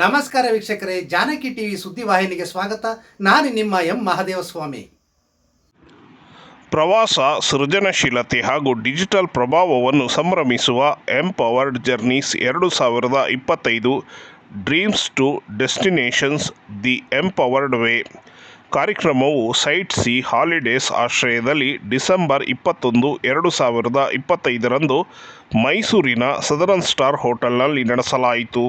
ನಮಸ್ಕಾರ ವೀಕ್ಷಕರೇ, ಜಾನಕಿ ಟಿವಿ ಸುದ್ದಿವಾಹಿನಿಗೆ ಸ್ವಾಗತ. ನಾನು ನಿಮ್ಮ ಎಂ ಮಹದೇವಸ್ವಾಮಿ. ಪ್ರವಾಸ, ಸೃಜನಶೀಲತೆ ಹಾಗೂ ಡಿಜಿಟಲ್ ಪ್ರಭಾವವನ್ನು ಸಂಭ್ರಮಿಸುವ ಎಂಪವರ್ಡ್ ಜರ್ನೀಸ್ ಎರಡು ಸಾವಿರದ ಇಪ್ಪತ್ತೈದು dreams to destinations the empowered way ಕಾರ್ಯಕ್ರಮವು ಸೈಟ್ ಸಿ ಹಾಲಿಡೇಸ್ ಆಶ್ರಯದಲ್ಲಿ ಡಿಸೆಂಬರ್ ಇಪ್ಪತ್ತೊಂದು, ಎರಡು ಸಾವಿರದ ಇಪ್ಪತ್ತೈದರಂದು ಮೈಸೂರಿನ ಸದರನ್ ಸ್ಟಾರ್ ಹೋಟೆಲ್ನಲ್ಲಿ ನಡೆಸಲಾಯಿತು.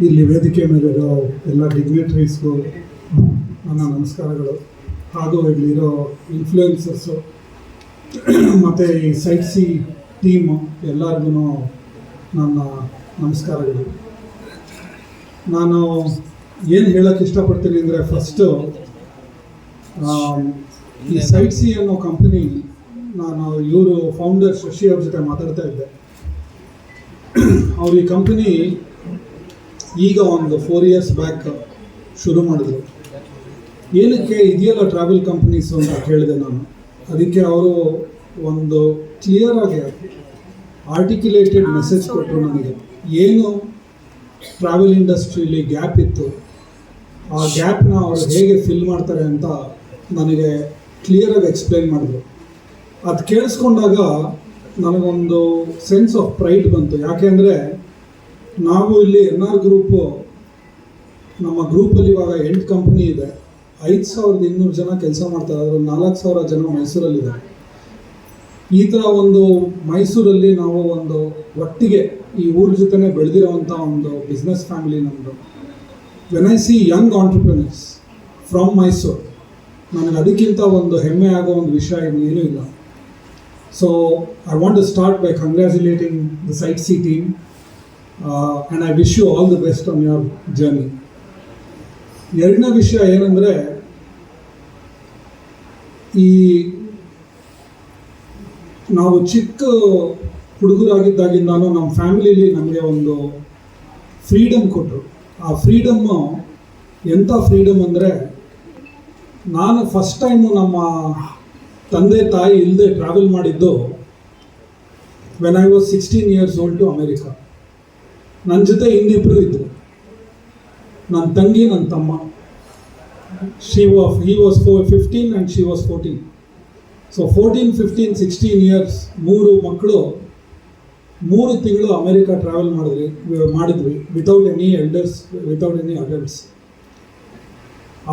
ಇಲ್ಲಿ ವೇದಿಕೆ ಮೇಲಿರೋ ಎಲ್ಲ ಡಿಗ್ನಿಟರೀಸ್ಗೂ ನನ್ನ ನಮಸ್ಕಾರಗಳು. ಹಾಗೂ ಇಲ್ಲಿರೋ ಇನ್ಫ್ಲೂಯೆನ್ಸರ್ಸು ಮತ್ತು ಈ ಸೈಟ್ ಸಿ ಟೀಮು ಎಲ್ಲರಿಗೂ ನನ್ನ ನಮಸ್ಕಾರಗಳು. ನಾನು ಏನು ಹೇಳೋಕ್ಕೆ ಇಷ್ಟಪಡ್ತೀನಿ ಅಂದರೆ ಫಸ್ಟು ಈ ಸೈಟ್ ಸಿ ಅನ್ನೋ ಕಂಪನಿ ನಾನು ಇವರು ಫೌಂಡರ್ ಶಶಿ ಅವ್ರ ಜೊತೆ ಮಾತಾಡ್ತಾ ಇದ್ದೆ. ಅವ್ರ ಈ ಕಂಪನಿ ಈಗ ಒಂದು ಫೋರ್ ಇಯರ್ಸ್ ಬ್ಯಾಕ್ ಶುರು ಮಾಡಿದ್ರು. ಏನಕ್ಕೆ ಇದೆಯಲ್ಲ ಟ್ರಾವೆಲ್ ಕಂಪ್ನೀಸು ಅಂತ ಕೇಳಿದೆ ನಾನು. ಅದಕ್ಕೆ ಅವರು ಒಂದು ಕ್ಲಿಯರ್ ಆಗಿ ಆರ್ಟಿಕ್ಯುಲೇಟೆಡ್ ಮೆಸೇಜ್ ಕೊಟ್ಟರು ನನಗೆ. ಏನು ಟ್ರಾವೆಲ್ ಇಂಡಸ್ಟ್ರಿಯಲ್ಲಿ ಗ್ಯಾಪ್ ಇತ್ತು ಆ ಗ್ಯಾಪ್ನ ಅವರು ಹೇಗೆ ಫಿಲ್ ಮಾಡ್ತಾರೆ ಅಂತ ನನಗೆ ಕ್ಲಿಯರಾಗಿ ಎಕ್ಸ್ಪ್ಲೈನ್ ಮಾಡಿದ್ರು. ಅದು ಕೇಳಿಸ್ಕೊಂಡಾಗ ನನಗೊಂದು ಸೆನ್ಸ್ ಆಫ್ ಪ್ರೈಡ್ ಬಂತು. ಯಾಕೆಂದರೆ ನಾವು ಇಲ್ಲಿ ಎನ್ ಆರ್ ಗ್ರೂಪು ನಮ್ಮ ಗ್ರೂಪಲ್ಲಿ ಇವಾಗ ಎಂಟು ಕಂಪ್ನಿ ಇದೆ. ಐದು ಸಾವಿರದ ಇನ್ನೂರು ಜನ ಕೆಲಸ ಮಾಡ್ತಾರೆ. ಅದರಲ್ಲಿ ನಾಲ್ಕು ಸಾವಿರ ಜನ ಮೈಸೂರಲ್ಲಿದ್ದಾರೆ. ಈ ಥರ ಒಂದು ಮೈಸೂರಲ್ಲಿ ನಾವು ಒಂದು ಒಟ್ಟಿಗೆ ಈ ಊರ ಜೊತೆನೆ ಬೆಳೆದಿರೋವಂಥ ಒಂದು ಬಿಸ್ನೆಸ್ ಫ್ಯಾಮಿಲಿ ನಮ್ಮದು when I see young entrepreneurs from Mysuru ನನಗೆ ಅದಕ್ಕಿಂತ ಒಂದು ಹೆಮ್ಮೆ ಆಗೋ ಒಂದು ವಿಷಯ ಏನೂ ಇಲ್ಲ. So I want to start by congratulating the Sight See team and I wish you all the best on your journey ಎರಡನೇ ವಿಷಯ ಏನಂದರೆ, ಈ ನಾವು ಚಿಕ್ಕ ಹುಡುಗರಾಗಿದ್ದಾಗಿಂದಾನು ನಮ್ಮ ಫ್ಯಾಮಿಲಿಲಿ ನಮಗೆ ಒಂದು ಫ್ರೀಡಮ್ ಕೊಟ್ಟರು. ಆ ಫ್ರೀಡಮ್ಮು ಎಂಥ ಫ್ರೀಡಮ್ ಅಂದರೆ, ನಾನು ಫಸ್ಟ್ ಟೈಮು ನಮ್ಮ ತಂದೆ ತಾಯಿ ಇಲ್ಲದೆ ಟ್ರಾವೆಲ್ ಮಾಡಿದ್ದು when I was sixteen years old to America ನನ್ನ ಜೊತೆ ಇನ್ನಿಬ್ಬರು ಇದ್ದರು ನನ್ನ ತಂಗಿ, ನನ್ನ ತಮ್ಮ. She was he was four fifteen and she was fourteen so fourteen fifteen sixteen years ಮೂರು ಮಕ್ಕಳು, ಮೂರು ತಿಂಗಳು ಅಮೇರಿಕಾ ಟ್ರಾವೆಲ್ ಮಾಡಿದ್ವಿ ಮಾಡಿದ್ವಿ without any elders without any adults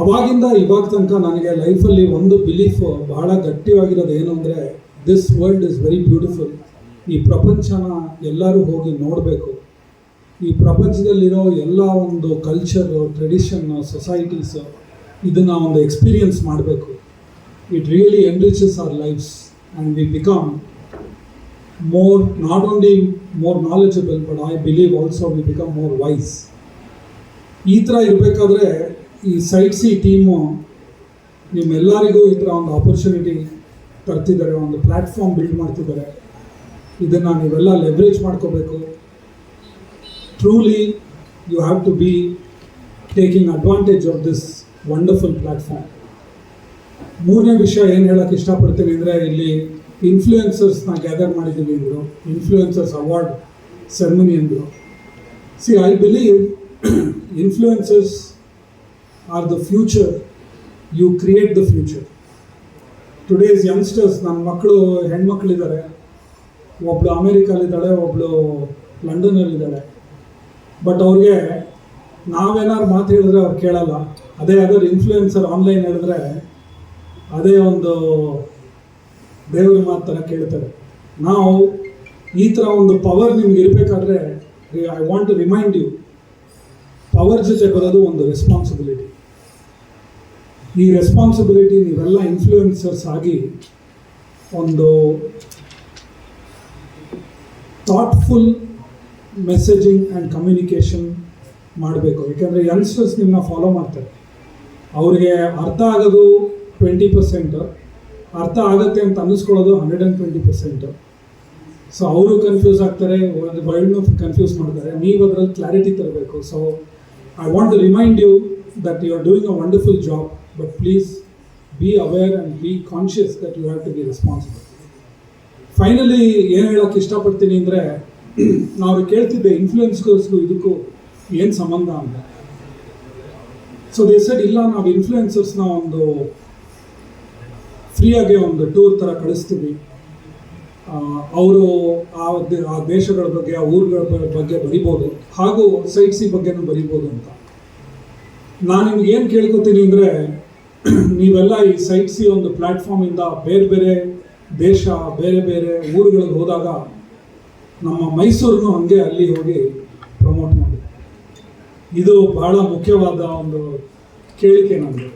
ಅವಾಗಿಂದ ಇವಾಗ ತನಕ ನನಗೆ ಲೈಫಲ್ಲಿ ಒಂದು ಬಿಲೀಫ್ ಬಹಳ ಗಟ್ಟಿಯಾಗಿರೋದು ಏನು ಅಂದರೆ this world is very beautiful ಈ ಪ್ರಪಂಚನ ಎಲ್ಲರೂ ಹೋಗಿ ನೋಡಬೇಕು. ಈ ಪ್ರಪಂಚದಲ್ಲಿರೋ ಎಲ್ಲ ಒಂದು ಕಲ್ಚರು ಟ್ರೆಡಿಷನ್ನು ಸೊಸೈಟೀಸು ಇದನ್ನು ಒಂದು ಎಕ್ಸ್ಪೀರಿಯನ್ಸ್ ಮಾಡಬೇಕು. It really enriches our lifes and we become more not only more knowledgeable but I believe also we become more wise ಈ ಥರ ಇರಬೇಕಾದ್ರೆ ಈ ಸೈಟ್ ಸಿ ಟೀಮು ನಿಮ್ಮೆಲ್ಲರಿಗೂ ಈ ಥರ ಒಂದು ಆಪರ್ಚುನಿಟಿ ತರ್ತಿದ್ದಾರೆ, ಒಂದು ಪ್ಲ್ಯಾಟ್ಫಾರ್ಮ್ ಬಿಲ್ಡ್ ಮಾಡ್ತಿದ್ದಾರೆ. ಇದನ್ನು ನೀವೆಲ್ಲ ಲೆವ್ರೇಜ್ ಮಾಡ್ಕೋಬೇಕು. Truly you have to be taking advantage of this wonderful platform ಮೂರನೇ ವಿಷಯ ಏನು ಹೇಳೋಕ್ಕೆ ಇಷ್ಟಪಡ್ತೀನಿ ಅಂದರೆ, ಇಲ್ಲಿ ಇನ್ಫ್ಲೂಯೆನ್ಸರ್ಸ್ನ ಗ್ಯಾದರ್ ಮಾಡಿದ್ದೀವಿ ಅಂದರು ಇನ್ಫ್ಲೂಯೆನ್ಸರ್ಸ್ ಅವಾರ್ಡ್ ಸೆರೆಮನಿ ಅಂದರು. So I believe influencers are the future you create the future today's youngsters ನನ್ನ ಮಕ್ಕಳು ಹೆಣ್ಮಕ್ಳಿದ್ದಾರೆ. ಒಬ್ಬಳು ಅಮೇರಿಕಲ್ಲಿದ್ದಾಳೆ ಒಬ್ಬಳು ಲಂಡನ್ನಲ್ಲಿದ್ದಾಳೆ. ಬಟ್ ಅವ್ರಿಗೆ ನಾವೇನಾದ್ರು ಮಾತು ಹೇಳಿದ್ರೆ ಅವ್ರು ಕೇಳಲ್ಲ. ಅದೇ ಯಾವ್ದಾದ್ರು ಇನ್ಫ್ಲೂಯೆನ್ಸರ್ ಆನ್ಲೈನ್ ಹೇಳಿದ್ರೆ ಅದೇ ಒಂದು ದೇವರ ಮಾತು ಥರ ಕೇಳ್ತಾರೆ. ನಾವು ಈ ಥರ ಒಂದು ಪವರ್ ನಿಮ್ಗೆ ಇರಬೇಕಾದ್ರೆ I want to remind you power ಜೊತೆ ಬರೋದು ಒಂದು ರೆಸ್ಪಾನ್ಸಿಬಿಲಿಟಿ ಈ ರೆಸ್ಪಾನ್ಸಿಬಿಲಿಟಿ ನೀವೆಲ್ಲ ಇನ್ಫ್ಲೂಯೆನ್ಸರ್ಸ್ ಆಗಿ ಒಂದು ಥಾಟ್ಫುಲ್ ಮೆಸೇಜಿಂಗ್ ಆ್ಯಂಡ್ ಕಮ್ಯುನಿಕೇಷನ್ ಮಾಡಬೇಕು. ಯಾಕೆಂದರೆ ಯಂಗ್ಸ್ಟರ್ಸ್ ನಿಮ್ಮನ್ನ ಫಾಲೋ ಮಾಡ್ತಾರೆ. ಅವ್ರಿಗೆ ಅರ್ಥ ಆಗೋದು ಟ್ವೆಂಟಿ ಪರ್ಸೆಂಟು ಅರ್ಥ ಆಗುತ್ತೆ ಅಂತ ಅನ್ನಿಸ್ಕೊಳ್ಳೋದು hundred and twenty percent so ಅವರು ಕನ್ಫ್ಯೂಸ್ ಆಗ್ತಾರೆ ವರ್ಲ್ಡ್ನೂ ಕನ್ಫ್ಯೂಸ್ ಮಾಡ್ತಾರೆ. ನೀವು ಅದರಲ್ಲಿ ಕ್ಲಾರಿಟಿ ತರಬೇಕು. So I want to remind you that you are doing a wonderful job but please be aware and be conscious that you have to be responsible finally ಏನು ಹೇಳೋಕ್ಕೆ ಇಷ್ಟಪಡ್ತೀನಿ ಅಂದರೆ ನಾವು ಕೇಳ್ತಿದ್ದೆ ಇನ್ಫ್ಲೂಯೆನ್ಸ್ಗೋಸ್ಗೂ ಇದಕ್ಕೂ ಏನು ಸಂಬಂಧ ಅಂತ. ಸೊ ದೇ ಸೆಡ್ ಇಲ್ಲ, ನಾವು ಇನ್ಫ್ಲೂಯೆನ್ಸರ್ಸ್ನ ಒಂದು ಫ್ರೀಯಾಗಿ ಒಂದು ಟೂರ್ ಥರ ಕಳಿಸ್ತೀವಿ. ಅವರು ಆ ಆ ದೇಶಗಳ ಬಗ್ಗೆ, ಆ ಊರುಗಳ ಬಗ್ಗೆ ಬರಿಬೋದು. ಹಾಗೂ ಸೈಟ್ ಸಿ ಬಗ್ಗೆನೂ ಬರಿಬೋದು ಅಂತ. ನಾನು ನಿಮ್ಗೆ ಏನು ಕೇಳ್ಕೊತೀನಿ ಅಂದರೆ, ನೀವೆಲ್ಲ ಈ ಸೈಟ್ ಸಿ ಒಂದು ಪ್ಲ್ಯಾಟ್ಫಾರ್ಮಿಂದ ಬೇರೆ ಬೇರೆ ದೇಶ, ಬೇರೆ ಬೇರೆ ಊರುಗಳಿಗೆ ಹೋದಾಗ ನಮ್ಮ ಮೈಸೂರನ್ನು ಹಂಗೆ ಅಲ್ಲಿ ಹೋಗಿ ಪ್ರಮೋಟ್ ಮಾಡಿದೆ ಇದು ಬಹಳ ಮುಖ್ಯವಾದ ಒಂದು ಕೇಳಿಕೆ ನಮಗೆ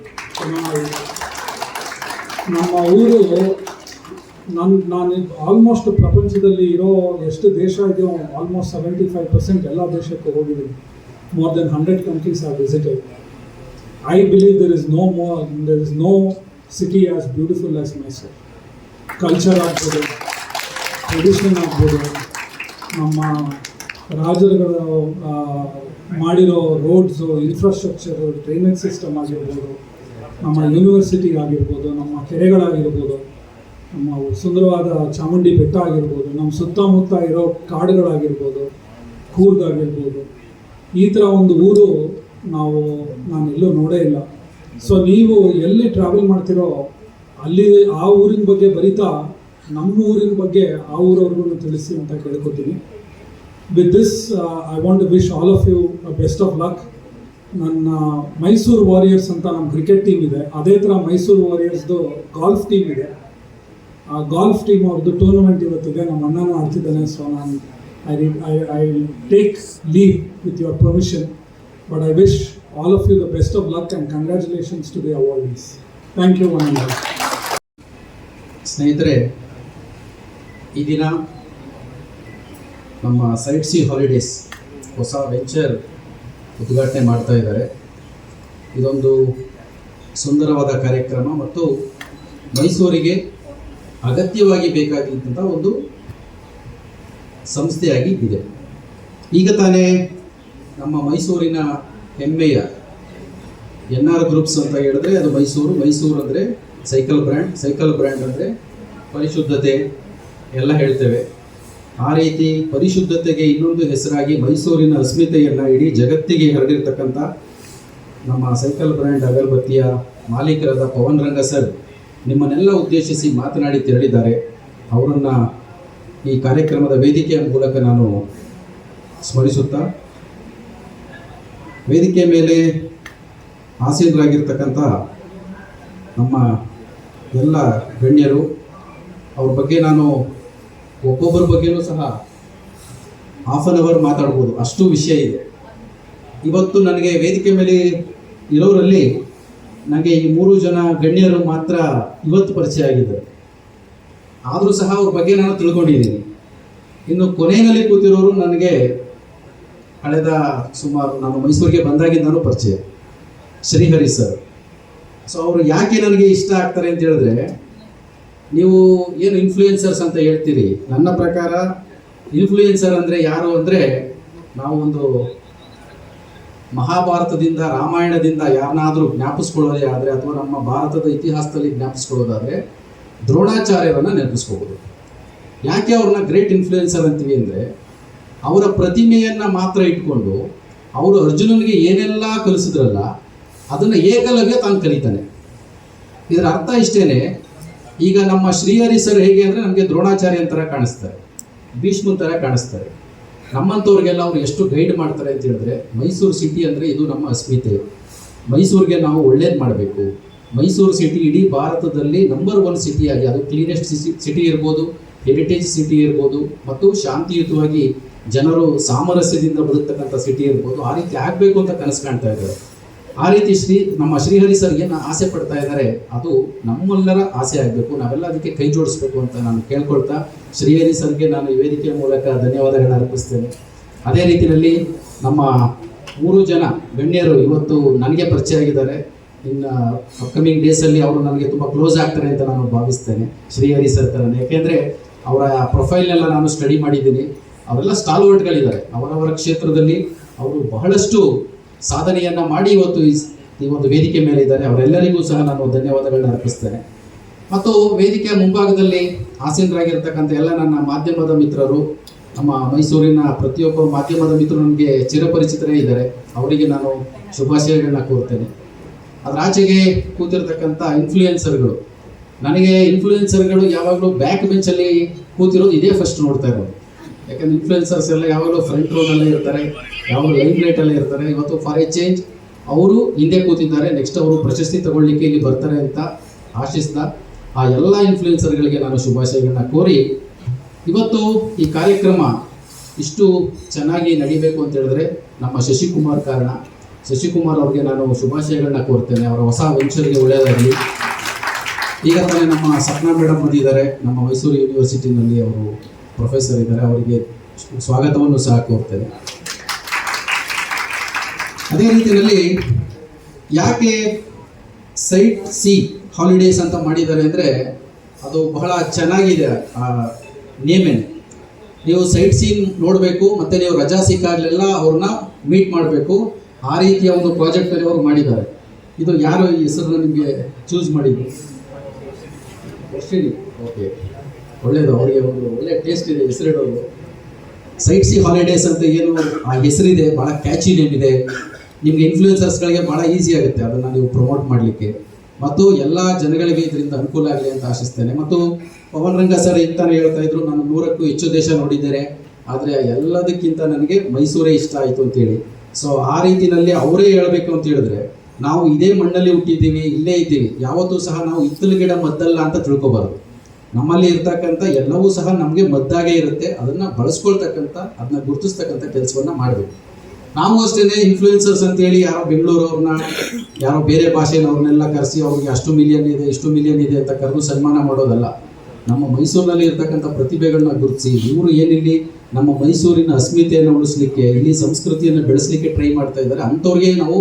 ನಮ್ಮ- ಊರು ನನ್ನ ನಾನು ಆಲ್ಮೋಸ್ಟ್ ಪ್ರಪಂಚದಲ್ಲಿ ಇರೋ ಎಷ್ಟು ದೇಶ ಇದೆಯೋ ಆಲ್ಮೋಸ್ಟ್ ಸೆವೆಂಟಿ ಫೈವ್ ಪರ್ಸೆಂಟ್ ಎಲ್ಲ ದೇಶಕ್ಕೆ ಹೋಗಿದ್ದೀನಿ more than hundred countries are visited I believe there is no more there is no city as beautiful as Mysuru culture ಆಗ್ಬೋದು ಟ್ರೆಡಿಷನ್ ಆಗ್ಬೋದು. ನಮ್ಮ ರಾಜರುಗಳು ಮಾಡಿರೋ ರೋಡ್ಸು ಇನ್ಫ್ರಾಸ್ಟ್ರಕ್ಚರು ಡ್ರೈನೇಜ್ ಸಿಸ್ಟಮ್ ಆಗಿರ್ಬೋದು, ನಮ್ಮ ಯೂನಿವರ್ಸಿಟಿ ಆಗಿರ್ಬೋದು, ನಮ್ಮ ಕೆರೆಗಳಾಗಿರ್ಬೋದು, ನಮ್ಮ ಸುಂದರವಾದ ಚಾಮುಂಡಿ ಬೆಟ್ಟ ಆಗಿರ್ಬೋದು, ನಮ್ಮ ಸುತ್ತಮುತ್ತ ಇರೋ ಕಾಡುಗಳಾಗಿರ್ಬೋದು ಕೂರ್ಗ್ ಆಗಿರ್ಬೋದು ಈ ಥರ ಒಂದು ಊರು ನಾವು ನಾನು ಎಲ್ಲೂ ನೋಡೇ ಇಲ್ಲ. ಸೊ ನೀವು ಎಲ್ಲಿ ಟ್ರಾವೆಲ್ ಮಾಡ್ತಿರೋ, ಅಲ್ಲಿ ಆ ಊರಿನ ಬಗ್ಗೆ ಬರಿತಾ ನಮ್ಮ ಊರಿನ ಬಗ್ಗೆ ಆ ಊರವ್ರಿಗೂ ತಿಳಿಸಿ ಅಂತ ಕೇಳ್ಕೊತೀನಿ. With this I want wish all of you best of luck ನನ್ನ ಮೈಸೂರು ವಾರಿಯರ್ಸ್ ಅಂತ ನಮ್ಮ ಕ್ರಿಕೆಟ್ ಟೀಮ್ ಇದೆ. ಅದೇ ಥರ ಮೈಸೂರು ವಾರಿಯರ್ಸ್ದು ಗಾಲ್ಫ್ ಟೀಮ್ ಇದೆ. ಆ ಗಾಲ್ಫ್ ಟೀಮ್ ಅವ್ರದ್ದು ಟೂರ್ನಮೆಂಟ್ ಇವತ್ತಿದೆ. ನಮ್ಮ ಅಣ್ಣನೂ ಆಡ್ತಿದ್ದಾನೆ ಸೊ ನಾನು I I I take leave with your permission but I wish all of you the best of luck and congratulations to the awardees thank you one ಸ್ನೇಹಿತರೆ ಈ ದಿನ ನಮ್ಮ ಸೈಟ್ ಸಿ ಹಾಲಿಡೇಸ್ ಹೊಸ ವೆಂಚರ್ ಉದ್ಘಾಟನೆ ಮಾಡ್ತಾ ಇದ್ದಾರೆ. ಇದೊಂದು ಸುಂದರವಾದ ಕಾರ್ಯಕ್ರಮ ಮತ್ತು ಮೈಸೂರಿಗೆ ಅಗತ್ಯವಾಗಿ ಬೇಕಾಗಿದ್ದಂಥ ಒಂದು ಸಂಸ್ಥೆಯಾಗಿ ಇದೆ ಈಗ ತಾನೇ ನಮ್ಮ ಮೈಸೂರಿನ ಹೆಮ್ಮೆಯ ಎನ್ ಆರ್ ಗ್ರೂಪ್ಸ್ ಅಂತ ಹೇಳಿದ್ರೆ ಅದು ಮೈಸೂರು. ಮೈಸೂರು ಅಂದರೆ ಸೈಕಲ್ ಬ್ರ್ಯಾಂಡ್ ಸೈಕಲ್ ಬ್ರ್ಯಾಂಡ್ ಅಂದರೆ ಪರಿಶುದ್ಧತೆ ಎಲ್ಲ ಹೇಳ್ತೇವೆ. ಆ ರೀತಿ ಪರಿಶುದ್ಧತೆಗೆ ಇನ್ನೊಂದು ಹೆಸರಾಗಿ ಮೈಸೂರಿನ ಅಸ್ಮಿತೆಯನ್ನು ಇಡೀ ಜಗತ್ತಿಗೆ ಹರಡಿರ್ತಕ್ಕಂಥ ನಮ್ಮ ಸೈಕಲ್ ಬ್ರ್ಯಾಂಡ್ ಅಗರಬತ್ತಿಯ ಮಾಲೀಕರಾದ ಪವನ್ ರಂಗ ಸರ್ ನಿಮ್ಮನ್ನೆಲ್ಲ ಉದ್ದೇಶಿಸಿ ಮಾತನಾಡಿ ತೆರಳಿದ್ದಾರೆ. ಅವರನ್ನು ಈ ಕಾರ್ಯಕ್ರಮದ ವೇದಿಕೆಯ ಮೂಲಕ ನಾನು ಸ್ಮರಿಸುತ್ತಾ ವೇದಿಕೆ ಮೇಲೆ ಆಸೀನರಾಗಿರ್ತಕ್ಕಂಥ ನಮ್ಮ ಎಲ್ಲ ಗಣ್ಯರು, ಅವ್ರ ಬಗ್ಗೆ ನಾನು ಒಬ್ಬೊಬ್ಬರ ಬಗ್ಗೆನೂ ಸಹ ಹಾಫ್ ಅನ್ ಅವರ್ ಮಾತಾಡ್ಬೋದು. ಅಷ್ಟು ವಿಷಯ ಇದೆ. ಇವತ್ತು ನನಗೆ ವೇದಿಕೆ ಮೇಲೆ ಇರೋರಲ್ಲಿ ನನಗೆ ಈ ಮೂರು ಜನ ಗಣ್ಯರು ಮಾತ್ರ ಇವತ್ತು ಪರಿಚಯ ಆಗಿದ್ದಾರೆ. ಆದರೂ ಸಹ ಅವ್ರ ಬಗ್ಗೆ ನಾನು ತಿಳ್ಕೊಂಡಿದ್ದೀನಿ. ಇನ್ನು ಕೊನೆಯಲ್ಲಿ ಕೂತಿರೋರು ನನಗೆ ಕಳೆದ ಸುಮಾರು ನಾನು ಮೈಸೂರಿಗೆ ಬಂದಾಗಿಂದನೂ ಪರಿಚಯ. ಶ್ರೀಹರಿ ಸರ್. ಸೊ ಅವರು ಯಾಕೆ ನನಗೆ ಇಷ್ಟ ಆಗ್ತಾರೆ ಅಂತ ಹೇಳಿದ್ರೆ ನೀವು ಏನು ಇನ್ಫ್ಲೂಯೆನ್ಸರ್ಸ್ ಅಂತ ಹೇಳ್ತೀರಿ? ನನ್ನ ಪ್ರಕಾರ ಇನ್ಫ್ಲೂಯೆನ್ಸರ್ ಅಂದರೆ ಯಾರು ಅಂದರೆ ನಾವು ಒಂದು ಮಹಾಭಾರತದಿಂದ, ರಾಮಾಯಣದಿಂದ ಯಾರನ್ನಾದರೂ ಜ್ಞಾಪಿಸ್ಕೊಳ್ಳೋದೇ ಆದರೆ ಅಥವಾ ನಮ್ಮ ಭಾರತದ ಇತಿಹಾಸದಲ್ಲಿ ಜ್ಞಾಪಿಸ್ಕೊಳ್ಳೋದಾದರೆ ದ್ರೋಣಾಚಾರ್ಯರನ್ನು ನೆನಪಿಸ್ಕೋಬೋದು. ಯಾಕೆ ಅವ್ರನ್ನ ಗ್ರೇಟ್ ಇನ್ಫ್ಲೂಯೆನ್ಸರ್ ಅಂತೀವಿ ಅಂದರೆ ಅವರ ಪ್ರತಿಮೆಯನ್ನು ಮಾತ್ರ ಇಟ್ಕೊಂಡು ಅವರು ಅರ್ಜುನನಿಗೆ ಏನೆಲ್ಲ ಕಲಿಸಿದ್ರಲ್ಲ, ಅದನ್ನು ಏಕಲವ್ಯ ತಾನು ಕಲಿತಾನೆ. ಇದರ ಅರ್ಥ ಇಷ್ಟೇನೆ ಈಗ ನಮ್ಮ ಶ್ರೀಹರಿ ಸರ್ ಹೇಗೆ ಅಂದರೆ ನಮಗೆ ದ್ರೋಣಾಚಾರ್ಯ ಥರ ಕಾಣಿಸ್ತಾರೆ ಭೀಷ್ಮ ಥರ ಕಾಣಿಸ್ತಾರೆ. ನಮ್ಮಂಥವ್ರಿಗೆಲ್ಲ ಅವ್ರು ಎಷ್ಟು ಗೈಡ್ ಮಾಡ್ತಾರೆ ಅಂತ ಹೇಳಿದ್ರೆ, ಮೈಸೂರು ಸಿಟಿ ಅಂದರೆ ಇದು ನಮ್ಮ ಅಸ್ಮಿತೆ ಮೈಸೂರಿಗೆ ನಾವು ಒಳ್ಳೇದು ಮಾಡಬೇಕು. ಮೈಸೂರು ಸಿಟಿ ಇಡೀ ಭಾರತದಲ್ಲಿ ನಂಬರ್ ಒನ್ ಸಿಟಿಯಾಗಿ ಅದು ಕ್ಲೀನೆಸ್ಟ್ ಸಿಟಿ ಇರ್ಬೋದು ಹೆರಿಟೇಜ್ ಸಿಟಿ ಇರ್ಬೋದು, ಮತ್ತು ಶಾಂತಿಯುತವಾಗಿ ಜನರು ಸಾಮರಸ್ಯದಿಂದ ಬದುಕ್ತಕ್ಕಂಥ ಸಿಟಿ ಇರ್ಬೋದು, ಆ ರೀತಿ ಆಗಬೇಕು ಅಂತ ಕನಸು ಕಾಣ್ತಾ ಇದ್ದಾರೆ. ಆ ರೀತಿ ಶ್ರೀ, ನಮ್ಮ ಶ್ರೀಹರಿ ಸರ್ ಏನು ಆಸೆ ಪಡ್ತಾ ಇದ್ದಾರೆ. ಅದು ನಮ್ಮೆಲ್ಲರ ಆಸೆ ಆಗಬೇಕು. ನಾವೆಲ್ಲ ಅದಕ್ಕೆ ಕೈ ಜೋಡಿಸ್ಬೇಕು ಅಂತ ನಾನು ಕೇಳ್ಕೊಳ್ತಾ, ಶ್ರೀಹರಿ ಸರ್ಗೆ ನಾನು ಈ ವೇದಿಕೆಯ ಮೂಲಕ ಧನ್ಯವಾದಗಳನ್ನು ಅರ್ಪಿಸ್ತೇನೆ. ಅದೇ ರೀತಿಯಲ್ಲಿ ನಮ್ಮ ಮೂರು ಜನ ಗಣ್ಯರು ಇವತ್ತು ನನಗೆ ಪರಿಚಯ ಆಗಿದ್ದಾರೆ. ಇನ್ನು ಅಪ್ಕಮಿಂಗ್ ಡೇಸಲ್ಲಿ ಅವರು ನನಗೆ ತುಂಬ ಕ್ಲೋಸ್ ಆಗ್ತಾರೆ ಅಂತ ನಾನು ಭಾವಿಸ್ತೇನೆ, ಶ್ರೀಹರಿ ಸರ್ ಥರನೇ ಯಾಕೆಂದರೆ ಅವರ ಪ್ರೊಫೈಲ್ನೆಲ್ಲ ನಾನು ಸ್ಟಡಿ ಮಾಡಿದ್ದೀನಿ. ಅವರೆಲ್ಲ ಸ್ಟಾಲ್ವರ್ಟ್ಗಳಿದ್ದಾರೆ ಅವರವರ ಕ್ಷೇತ್ರದಲ್ಲಿ ಅವರು ಬಹಳಷ್ಟು ಸಾಧನೆಯನ್ನು ಮಾಡಿ ಇವತ್ತು ಈ ಒಂದು ವೇದಿಕೆ ಮೇಲೆ ಇದ್ದಾರೆ. ಅವರೆಲ್ಲರಿಗೂ ಸಹ ನಾನು ಧನ್ಯವಾದಗಳನ್ನ ಅರ್ಪಿಸ್ತೇನೆ. ಮತ್ತು ವೇದಿಕೆಯ ಮುಂಭಾಗದಲ್ಲಿ ಆಸೀನರಾಗಿರ್ತಕ್ಕಂಥ ಎಲ್ಲ ನನ್ನ ಮಾಧ್ಯಮದ ಮಿತ್ರರು, ನಮ್ಮ ಮೈಸೂರಿನ ಪ್ರತಿಯೊಬ್ಬ ಮಾಧ್ಯಮದ ಮಿತ್ರರು ನನಗೆ ಚಿರಪರಿಚಿತರೇ ಇದ್ದಾರೆ. ಅವರಿಗೆ ನಾನು ಶುಭಾಶಯಗಳನ್ನ ಕೋರ್ತೇನೆ. ಅದರ ಆಚೆಗೆ ಕೂತಿರ್ತಕ್ಕಂಥ ಇನ್ಫ್ಲೂಯೆನ್ಸರ್ಗಳು ನನಗೆ ಇನ್ಫ್ಲೂಯೆನ್ಸರ್ಗಳು ಯಾವಾಗಲೂ ಬ್ಯಾಕ್ ಬೆಂಚಲ್ಲಿ ಕೂತಿರೋದು ಇದೇ ಫಸ್ಟ್ ನೋಡ್ತಾ ಇರೋದು. ಯಾಕಂದ್ರೆ ಇನ್ಫ್ಲುಯೆನ್ಸರ್ಸ್ ಎಲ್ಲ ಯಾವಾಗಲೂ ಫ್ರಂಟ್ ರೋನಲ್ಲೇ ಇರ್ತಾರೆ, ಯಾವಾಗಲೂ ಲೈಟ್ ಲೈಟಲ್ಲೇ ಇರ್ತಾರೆ. ಇವತ್ತು ಫಾರ್ ಎ ಚೇಂಜ್ ಅವರು ಹಿಂದೆ ಕೂತಿದ್ದಾರೆ ನೆಕ್ಸ್ಟ್ ಅವರು ಪ್ರಶಸ್ತಿ ತಗೊಳ್ಳಿಕ್ಕೆ ಇಲ್ಲಿ ಬರ್ತಾರೆ ಅಂತ ಆಶಿಸ್ತಾ ಆ ಎಲ್ಲ ಇನ್ಫ್ಲುಯೆನ್ಸರ್ಗಳಿಗೆ ನಾನು ಶುಭಾಶಯಗಳನ್ನ ಕೋರಿ, ಇವತ್ತು ಈ ಕಾರ್ಯಕ್ರಮ ಇಷ್ಟು ಚೆನ್ನಾಗಿ ನಡಿಬೇಕು ಅಂತ ಹೇಳಿದ್ರೆ ನಮ್ಮ ಶಶಿಕುಮಾರ್ ಕಾರಣ. ಶಶಿಕುಮಾರ್ ಅವ್ರಿಗೆ ನಾನು ಶುಭಾಶಯಗಳನ್ನ ಕೋರ್ತೇನೆ. ಅವರ ಹೊಸ ವೆಂಚರ್ಗೆ ಒಳ್ಳೆಯದಾಗಲಿ. ಈಗ ತಾನೇ ನಮ್ಮ ಸಪ್ನಾ ಮೇಡಮ್ ಬಂದಿದ್ದಾರೆ. ನಮ್ಮ ಮೈಸೂರು ಯೂನಿವರ್ಸಿಟಿನಲ್ಲಿ ಅವರು ಪ್ರೊಫೆಸರ್ ಇದ್ದಾರೆ ಅವರಿಗೆ ಸ್ವಾಗತವನ್ನು ಸಹ ಕೋರ್ತೇನೆ. ಅದೇ ರೀತಿಯಲ್ಲಿ ಯಾಕೆ ಸೈಟ್ ಸಿ ಹಾಲಿಡೇಸ್ ಅಂತ ಮಾಡಿದ್ದಾರೆ ಅಂದರೆ ಅದು ಬಹಳ ಚೆನ್ನಾಗಿದೆ ಆ ನೇಮೇನೆ ನೀವು ಸೈಟ್ ಸೀನ್ ನೋಡಬೇಕು ಮತ್ತು ನೀವು ರಜಾ ಸಿಕ್ಕಾಗಲೆಲ್ಲ ಅವ್ರನ್ನ ಮೀಟ್ ಮಾಡಬೇಕು ಆ ರೀತಿಯ ಒಂದು ಪ್ರಾಜೆಕ್ಟಲ್ಲಿ ಅವರು ಮಾಡಿದ್ದಾರೆ. ಇದು ಯಾರು ಈ ಹೆಸರನ್ನ ನಿಮಗೆ ಚೂಸ್ ಮಾಡಿದ್ದು? ಓಕೆ ಒಳ್ಳೇದು ಅವರಿಗೆ ಒಂದು ಒಳ್ಳೆ ಟೇಸ್ಟ್ ಇದೆ, ಹೆಸರಿಡೋದು. ಸೈಟ್ ಸಿ ಹಾಲಿಡೇಸ್ ಅಂತ ಏನು ಆ ಹೆಸರಿದೆ ಭಾಳ ಕ್ಯಾಚಿ ನೇಮ್ ಇದೆ. ನಿಮಗೆ ಇನ್ಫ್ಲೂಯೆನ್ಸರ್ಸ್ಗಳಿಗೆ ಭಾಳ ಈಸಿ ಆಗುತ್ತೆ, ಅದನ್ನು ನೀವು ಪ್ರಮೋಟ್ ಮಾಡಲಿಕ್ಕೆ. ಮತ್ತು ಎಲ್ಲ ಜನಗಳಿಗೆ ಇದರಿಂದ ಅನುಕೂಲ ಆಗಲಿ ಅಂತ ಆಶಿಸ್ತೇನೆ. ಮತ್ತು ಪವನ್ ರಂಗ ಸರ್ ಇಂತಾನೆ ಹೇಳ್ತಾ ಇದ್ರು, ನಾನು ನೂರಕ್ಕೂ ಹೆಚ್ಚು ದೇಶ ನೋಡಿದ್ದೇನೆ. ಆದರೆ ಎಲ್ಲದಕ್ಕಿಂತ ನನಗೆ ಮೈಸೂರೇ ಇಷ್ಟ ಆಯಿತು ಅಂತೇಳಿ ಸೊ ಆ ರೀತಿಯಲ್ಲಿ ಅವರೇ ಹೇಳಬೇಕು ಅಂತ ಹೇಳಿದ್ರೆ, ನಾವು ಇದೇ ಮಣ್ಣಲ್ಲಿ ಹುಟ್ಟಿದ್ದೀವಿ, ಇಲ್ಲೇ ಇದ್ದೀವಿ, ಯಾವತ್ತೂ ಸಹ ನಾವು ಇತ್ತಲು ಗಿಡ ಮದ್ದಲ್ಲ ಅಂತ ತಿಳ್ಕೊಬಾರ್ದು. ನಮ್ಮಲ್ಲಿ ಇರ್ತಕ್ಕಂಥ ಎಲ್ಲವೂ ಸಹ ನಮಗೆ ಮದ್ದಾಗೇ ಇರುತ್ತೆ. ಅದನ್ನು ಬಳಸ್ಕೊಳ್ತಕ್ಕಂಥ, ಅದನ್ನ ಗುರುತಿಸ್ತಕ್ಕಂಥ ಕೆಲಸವನ್ನ ಮಾಡಬೇಕು. ನಾವು ಅಷ್ಟೇ ಇನ್ಫ್ಲೂಯೆನ್ಸರ್ಸ್ ಅಂತೇಳಿ ಯಾರೋ ಬೆಂಗಳೂರವ್ರನ್ನ, ಯಾರೋ ಬೇರೆ ಭಾಷೆನವ್ರನ್ನೆಲ್ಲ ಕರೆಸಿ ಅವ್ರಿಗೆ ಅಷ್ಟು ಮಿಲಿಯನ್ ಇದೆ, ಇಷ್ಟು ಮಿಲಿಯನ್ ಇದೆ ಅಂತ ಕರೆದು ಸನ್ಮಾನ ಮಾಡೋದಲ್ಲ. ನಮ್ಮ ಮೈಸೂರಿನಲ್ಲಿ ಇರ್ತಕ್ಕಂಥ ಪ್ರತಿಭೆಗಳನ್ನ ಗುರುತಿಸಿ, ಇವರು ಏನಿಲ್ಲಿ ನಮ್ಮ ಮೈಸೂರಿನ ಅಸ್ಮಿತೆಯನ್ನು ಉಳಿಸ್ಲಿಕ್ಕೆ, ಇಲ್ಲಿ ಸಂಸ್ಕೃತಿಯನ್ನು ಬೆಳೆಸಲಿಕ್ಕೆ ಟ್ರೈ ಮಾಡ್ತಾ ಇದ್ದಾರೆ, ಅಂಥವ್ರಿಗೆ ನಾವು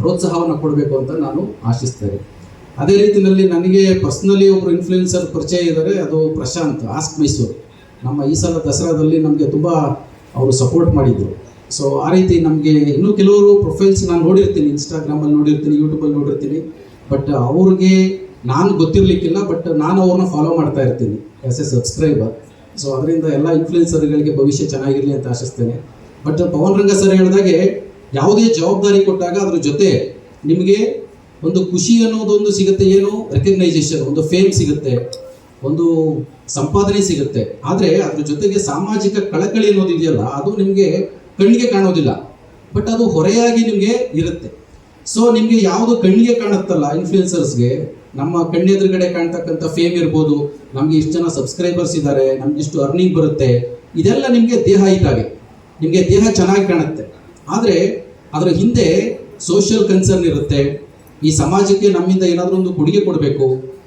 ಪ್ರೋತ್ಸಾಹವನ್ನು ಕೊಡಬೇಕು ಅಂತ ನಾನು ಆಶಿಸ್ತೇನೆ. ಅದೇ ರೀತಿಯಲ್ಲಿ ನನಗೆ ಪರ್ಸ್ನಲಿ ಒಬ್ಬರು ಇನ್ಫ್ಲೂಯೆನ್ಸರ್ ಪರಿಚಯ ಇದ್ದಾರೆ, ಅದು ಪ್ರಶಾಂತ್ ಆಸ್ಕ್ ಮೈಸೂರು ನಮ್ಮ ಈ ಸಲ ದಸರಾದಲ್ಲಿ ನಮಗೆ ತುಂಬ ಅವರು ಸಪೋರ್ಟ್ ಮಾಡಿದರು. ಸೊ ಆ ರೀತಿ ನಮಗೆ ಇನ್ನೂ ಕೆಲವರು ಪ್ರೊಫೈಲ್ಸ್ ನಾನು ನೋಡಿರ್ತೀನಿ ಇನ್ಸ್ಟಾಗ್ರಾಮಲ್ಲಿ ನೋಡಿರ್ತೀನಿ ಯೂಟ್ಯೂಬಲ್ಲಿ ನೋಡಿರ್ತೀನಿ. ಬಟ್ ಅವ್ರಿಗೆ ನಾನು ಗೊತ್ತಿರಲಿಕ್ಕಿಲ್ಲ ಬಟ್ ನಾನು ಅವ್ರನ್ನ ಫಾಲೋ ಮಾಡ್ತಾ ಇರ್ತೀನಿ ಆಸ್ ಎ ಸಬ್ಸ್ಕ್ರೈಬರ್ ಸೊ ಅದರಿಂದ ಎಲ್ಲ ಇನ್ಫ್ಲೂಯೆನ್ಸರ್ಗಳಿಗೆ ಭವಿಷ್ಯ ಚೆನ್ನಾಗಿರಲಿ ಅಂತ ಆಶಿಸ್ತೇನೆ. ಬಟ್ ಪವನ್ ರಂಗ ಸರ್ ಹೇಳಿದಾಗೆ, ಯಾವುದೇ ಜವಾಬ್ದಾರಿ ಕೊಟ್ಟಾಗ ಅದ್ರ ಜೊತೆ ನಿಮಗೆ ಒಂದು ಖುಷಿ ಅನ್ನೋದೊಂದು ಸಿಗುತ್ತೆ ಏನು? ರೆಕಗ್ನೈಸೇಷನ್ ಒಂದು ಫೇಮ್ ಸಿಗುತ್ತೆ. ಒಂದು ಸಂಪಾದನೆ ಸಿಗುತ್ತೆ. ಆದರೆ ಅದ್ರ ಜೊತೆಗೆ ಸಾಮಾಜಿಕ ಕಳಕಳಿ ಅನ್ನೋದು ಇದೆಯಲ್ಲ, ಅದು ನಿಮಗೆ ಕಣ್ಣಿಗೆ ಕಾಣೋದಿಲ್ಲ. ಬಟ್ ಅದು ಹೊರೆಯಾಗಿ ನಿಮಗೆ ಇರುತ್ತೆ. ಸೊ ನಿಮಗೆ ಯಾವುದು ಕಣ್ಣಿಗೆ ಕಾಣುತ್ತಲ್ಲ ಇನ್ಫ್ಲೂಯೆನ್ಸರ್ಸ್ಗೆ ನಮ್ಮ ಕಣ್ಣೆದುರುಗಡೆ ಕಾಣ್ತಕ್ಕಂಥ ಫೇಮ್ ಇರ್ಬೋದು, ನಮಗೆ ಇಷ್ಟು ಜನ ಸಬ್ಸ್ಕ್ರೈಬರ್ಸ್ ಇದ್ದಾರೆ ನಮ್ಗೆ ಇಷ್ಟು ಅರ್ನಿಂಗ್ ಬರುತ್ತೆ, ಇದೆಲ್ಲ ನಿಮಗೆ ದೇಹ ಇದ್ದಾಗೆ ನಿಮಗೆ ದೇಹ ಚೆನ್ನಾಗಿ ಕಾಣುತ್ತೆ. ಆದರೆ, ಅದರ ಹಿಂದೆ ಸೋಷಿಯಲ್ ಕನ್ಸರ್ನ್ ಇರುತ್ತೆ. ಈ ಸಮಾಜಕ್ಕೆ ನಮ್ಮಿಂದ ಏನಾದರೂ ಒಂದು ಕೊಡುಗೆ ಕೊಡಬೇಕು,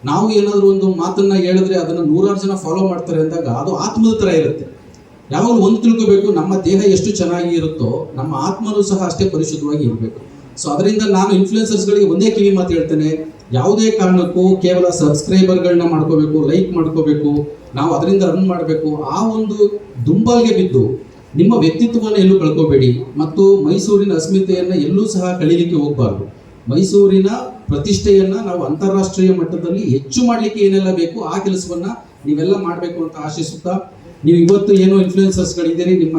ನಾವು ಏನಾದರೂ ಒಂದು ಮಾತನ್ನ ಹೇಳಿದ್ರೆ ಅದನ್ನು ನೂರಾರು ಜನ ಫಾಲೋ ಮಾಡ್ತಾರೆ ಅಂದಾಗ ಅದು ಆತ್ಮದ ಥರ ಇರುತ್ತೆ. ಯಾವಾಗಲೂ ಒಂದು ತಿಳ್ಕೋಬೇಕು, ನಮ್ಮ ದೇಹ ಎಷ್ಟು ಚೆನ್ನಾಗಿ ಇರುತ್ತೋ, ನಮ್ಮ ಆತ್ಮನೂ ಸಹ ಅಷ್ಟೇ ಪರಿಶುದ್ಧವಾಗಿ ಇರಬೇಕು. ಸೊ ಅದರಿಂದ ನಾನು ಇನ್ಫ್ಲೂಯೆನ್ಸರ್ಸ್ಗಳಿಗೆ ಒಂದೇ ಕಿವಿ ಮಾತು ಹೇಳ್ತೇನೆ, ಯಾವುದೇ ಕಾರಣಕ್ಕೂ ಕೇವಲ ಸಬ್ಸ್ಕ್ರೈಬರ್ಗಳನ್ನ ಮಾಡ್ಕೋಬೇಕು ಲೈಕ್ ಮಾಡ್ಕೋಬೇಕು, ನಾವು ಅದರಿಂದ ರನ್ ಮಾಡಬೇಕು, ಆ ಒಂದು ದುಂಬಾಲ್ಗೆ ಬಿದ್ದು ನಿಮ್ಮ ವ್ಯಕ್ತಿತ್ವವನ್ನು ಎಲ್ಲೂ ಕಳ್ಕೋಬೇಡಿ ಮತ್ತು ಮೈಸೂರಿನ ಅಸ್ಮಿತೆಯನ್ನು ಎಲ್ಲೂ ಸಹ ಕಳೀಲಿಕ್ಕೆ ಹೋಗಬಾರ್ದು. ಮೈಸೂರಿನ ಪ್ರತಿಷ್ಠೆಯನ್ನ ನಾವು ಅಂತಾರಾಷ್ಟ್ರೀಯ ಮಟ್ಟದಲ್ಲಿ ಹೆಚ್ಚು ಮಾಡಲಿಕ್ಕೆ ಏನೆಲ್ಲ ಬೇಕು ಆ ಕೆಲಸವನ್ನ ನೀವೆಲ್ಲ ಮಾಡಬೇಕು ಅಂತ ಆಶಿಸುತ್ತಾ, ನೀವು ಇವತ್ತು ಏನೋ ಇನ್ಫ್ಲೂಯೆನ್ಸರ್ಸ್ಗಳಿದ್ದೀರಿ ನಿಮ್ಮ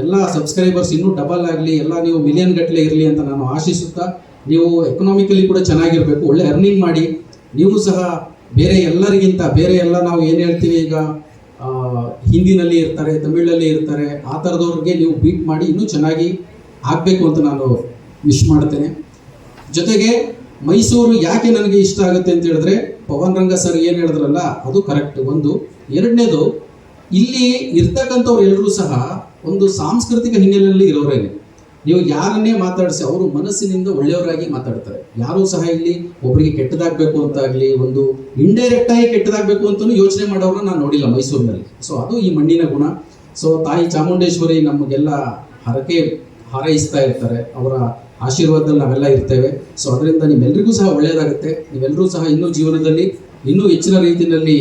ಎಲ್ಲ ಸಬ್ಸ್ಕ್ರೈಬರ್ಸ್ ಇನ್ನೂ ಡಬಲ್ ಆಗಲಿ, ಎಲ್ಲ ನೀವು ಮಿಲಿಯನ್ ಗಟ್ಟಲೆ ಇರಲಿ ಅಂತ ನಾನು ಆಶಿಸುತ್ತಾ, ನೀವು ಎಕನಾಮಿಕಲಿ ಕೂಡ ಚೆನ್ನಾಗಿರಬೇಕು, ಒಳ್ಳೆ ಅರ್ನಿಂಗ್ ಮಾಡಿ, ನೀವು ಸಹ ಬೇರೆ ಎಲ್ಲರಿಗಿಂತ, ಬೇರೆ ಎಲ್ಲ ನಾವು ಏನು ಹೇಳ್ತೀವಿ ಈಗ ಹಿಂದಿನಲ್ಲಿ ಇರ್ತಾರೆ, ತಮಿಳಲ್ಲಿ ಇರ್ತಾರೆ, ಆ ಥರದವ್ರಿಗೆ ನೀವು ಬೀಟ್ ಮಾಡಿ ಇನ್ನೂ ಚೆನ್ನಾಗಿ ಆಗಬೇಕು ಅಂತ ನಾನು ವಿಶ್ ಮಾಡ್ತೇನೆ. ಜೊತೆಗೆ ಮೈಸೂರು ಯಾಕೆ ನನಗೆ ಇಷ್ಟ ಆಗುತ್ತೆ ಅಂತ ಹೇಳಿದ್ರೆ ಪವನ್ ರಂಗ ಸರ್ ಏನು ಹೇಳಿದ್ರಲ್ಲ, ಅದು ಕರೆಕ್ಟ್ ಒಂದು. ಎರಡನೇದು, ಇಲ್ಲಿ ಇರ್ತಕ್ಕಂಥವ್ರು ಎಲ್ಲರೂ ಸಹ ಒಂದು ಸಾಂಸ್ಕೃತಿಕ ಹಿನ್ನೆಲೆಯಲ್ಲಿ ಇರೋರೇನೆ ನೀವು ಯಾರನ್ನೇ ಮಾತಾಡಿಸಿ, ಅವರು ಮನಸ್ಸಿನಿಂದ ಒಳ್ಳೆಯವರಾಗಿ ಮಾತಾಡ್ತಾರೆ. ಯಾರೂ ಸಹ ಇಲ್ಲಿ ಒಬ್ಬರಿಗೆ ಕೆಟ್ಟದಾಗಬೇಕು ಅಂತಾಗಲಿ ಒಂದು ಇಂಡೈರೆಕ್ಟ್ ಆಗಿ ಕೆಟ್ಟದಾಗಬೇಕು ಅಂತಲೂ ಯೋಚನೆ ಮಾಡೋರನ್ನ ನಾನು ನೋಡಿಲ್ಲ ಮೈಸೂರಿನಲ್ಲಿ. ಸೊ ಅದು ಈ ಮಣ್ಣಿನ ಗುಣ. ಸೊ ತಾಯಿ ಚಾಮುಂಡೇಶ್ವರಿ ನಮಗೆಲ್ಲ ಹರಕೆ ಹಾರೈಸ್ತಾ ಇರ್ತಾರೆ. ಅವರ ಆಶೀರ್ವಾದದಲ್ಲಿ ನಾವೆಲ್ಲ ಇರ್ತೇವೆ. ಸೊ ಅದರಿಂದ ನಿಮ್ಮೆಲ್ಲರಿಗೂ ಸಹ ಒಳ್ಳೆಯದಾಗುತ್ತೆ ನೀವೆಲ್ಲರೂ ಸಹ ಇನ್ನೂ ಜೀವನದಲ್ಲಿ, ಇನ್ನೂ ಹೆಚ್ಚಿನ ರೀತಿಯಲ್ಲಿ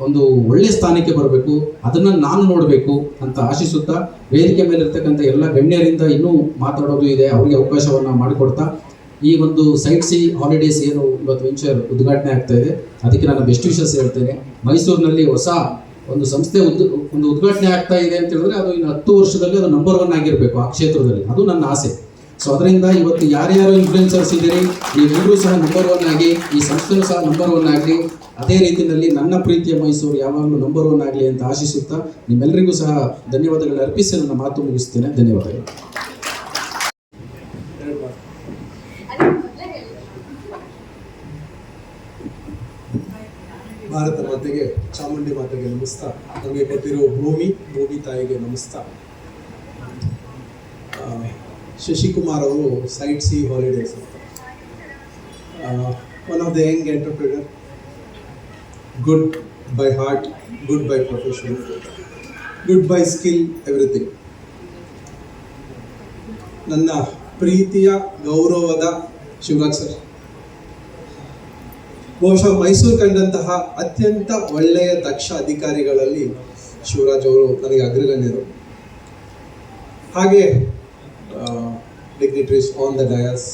ಒಂದು ಒಳ್ಳೆಯ ಸ್ಥಾನಕ್ಕೆ ಬರಬೇಕು. ಅದನ್ನು ನಾನು ನೋಡಬೇಕು ಅಂತ ಆಶಿಸುತ್ತಾ ವೇದಿಕೆ ಮೇಲೆ ಇರ್ತಕ್ಕಂಥ ಎಲ್ಲ ಗಣ್ಯರಿಂದ ಇನ್ನೂ ಮಾತಾಡೋದು ಇದೆ. ಅವರಿಗೆ ಅವಕಾಶವನ್ನು ಮಾಡಿಕೊಡ್ತಾ. ಈ ಒಂದು ಸೈಟ್ ಸಿ ಹಾಲಿಡೇಸ್ ಏನು ಇವತ್ತು ವೆಂಚರ್ ಉದ್ಘಾಟನೆ ಆಗ್ತಾ ಇದೆ. ಅದಕ್ಕೆ ನಾನು ಬೆಸ್ಟ್ ವಿಶಸ್ ಹೇಳ್ತೇನೆ. ಮೈಸೂರಿನಲ್ಲಿ ಹೊಸ ಒಂದು ಸಂಸ್ಥೆ ಒಂದು ಉದ್ಘಾಟನೆ ಆಗ್ತಾ ಇದೆ ಅಂತ ಹೇಳಿದ್ರೆ ಅದು ಇನ್ನು ಹತ್ತು ವರ್ಷದಲ್ಲಿ ಅದು ನಂಬರ್ ಒನ್ ಆಗಿರಬೇಕು ಆ ಕ್ಷೇತ್ರದಲ್ಲಿ. ಅದು ನನ್ನ ಆಸೆ. ಸೊ ಅದರಿಂದ ಇವತ್ತು ಯಾರ್ಯಾರು ಇನ್ಫ್ಲೂಯೆನ್ಸರ್ಸ್ ಇದ್ದೀರಿ ನೀವೆಲ್ಲರೂ ಸಹ ನಂಬರ್ ಒನ್ ಆಗಿ, ಈ ಸಂಸ್ಥೆನೂ ಸಹ ನಂಬರ್ ಒನ್ ಆಗಲಿ, ಅದೇ ರೀತಿಯಲ್ಲಿ ನನ್ನ ಪ್ರೀತಿಯ ಮೈಸೂರು ಯಾವಾಗಲೂ ನಂಬರ್ ಒನ್ ಆಗಲಿ ಅಂತ ಆಶಿಸುತ್ತಾ ನಿಮ್ಮೆಲ್ಲರಿಗೂ ಸಹ ಧನ್ಯವಾದಗಳನ್ನು ಅರ್ಪಿಸಿ ನನ್ನ ಮಾತು ಮುಗಿಸ್ತೇನೆ. ಧನ್ಯವಾದಗಳು. ಭಾರತ ಮಾತೆಗೆ, ಚಾಮುಂಡಿ ಮಾತೆಗೆ ನಮಸ್ತಾ. ನಮಗೆ ಕೊಟ್ಟಿರೋ ಭೂಮಿ ಭೂಮಿ ತಾಯಿಗೆ ನಮಸ್ತಾ. ಶಶಿಕುಮಾರ್ ಅವರು Sight See Holidays one of the young entrepreneur good by heart good by profession good by skill everything ನನ್ನ ಪ್ರೀತಿಯ, ಗೌರವದ ಶಿವರಾಜ್ ಸರ್. ಬಹುಶಃ ಮೈಸೂರು ಕಂಡಂತಹ ಅತ್ಯಂತ ಒಳ್ಳೆಯ ದಕ್ಷ ಅಧಿಕಾರಿಗಳಲ್ಲಿ ಶಿವರಾಜ್ ಅವರು ನನಗೆ ಅಗ್ರಗಣ್ಯರು. ಹಾಗೆ dignitaries on the dais